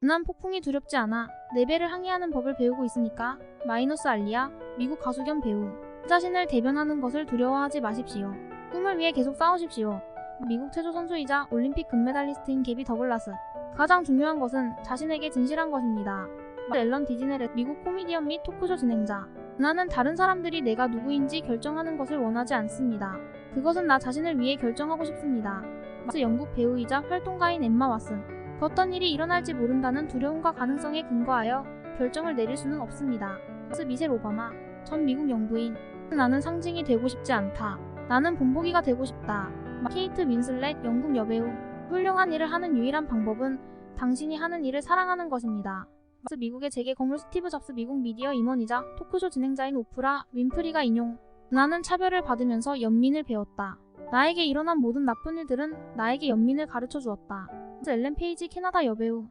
난 폭풍이 두렵지 않아. 네 배를 항해하는 법을 배우고 있으니까. 마이너스 알리아, 미국 가수 겸 배우. 자신을 대변하는 것을 두려워하지 마십시오. 꿈을 위해 계속 싸우십시오. 미국 체조 선수이자 올림픽 금메달리스트인 게비 더글라스. 가장 중요한 것은 자신에게 진실한 것입니다. 앨런 디즈네렛 미국 코미디언 및 토크쇼 진행자. 나는 다른 사람들이 내가 누구인지 결정하는 것을 원하지 않습니다. 그것은 나 자신을 위해 결정하고 싶습니다. 영국 배우이자 활동가인 엠마 왓슨. 어떤 일이 일어날지 모른다는 두려움과 가능성에 근거하여 결정을 내릴 수는 없습니다. 미셸 오바마. 전 미국 영부인. 나는 상징이 되고 싶지 않다. 나는 본보기가 되고 싶다. 마- 케이트 윈슬렛 영국 여배우. 훌륭한 일을 하는 유일한 방법은 당신이 하는 일을 사랑하는 것입니다. 미국의 재계 거물 스티브 잡스 미국 미디어 임원이자 토크쇼 진행자인 오프라 윈프리가 인용. 나는 차별을 받으면서 연민을 배웠다. 나에게 일어난 모든 나쁜 일들은 나에게 연민을 가르쳐 주었다. 엘렌 페이지 캐나다 여배우.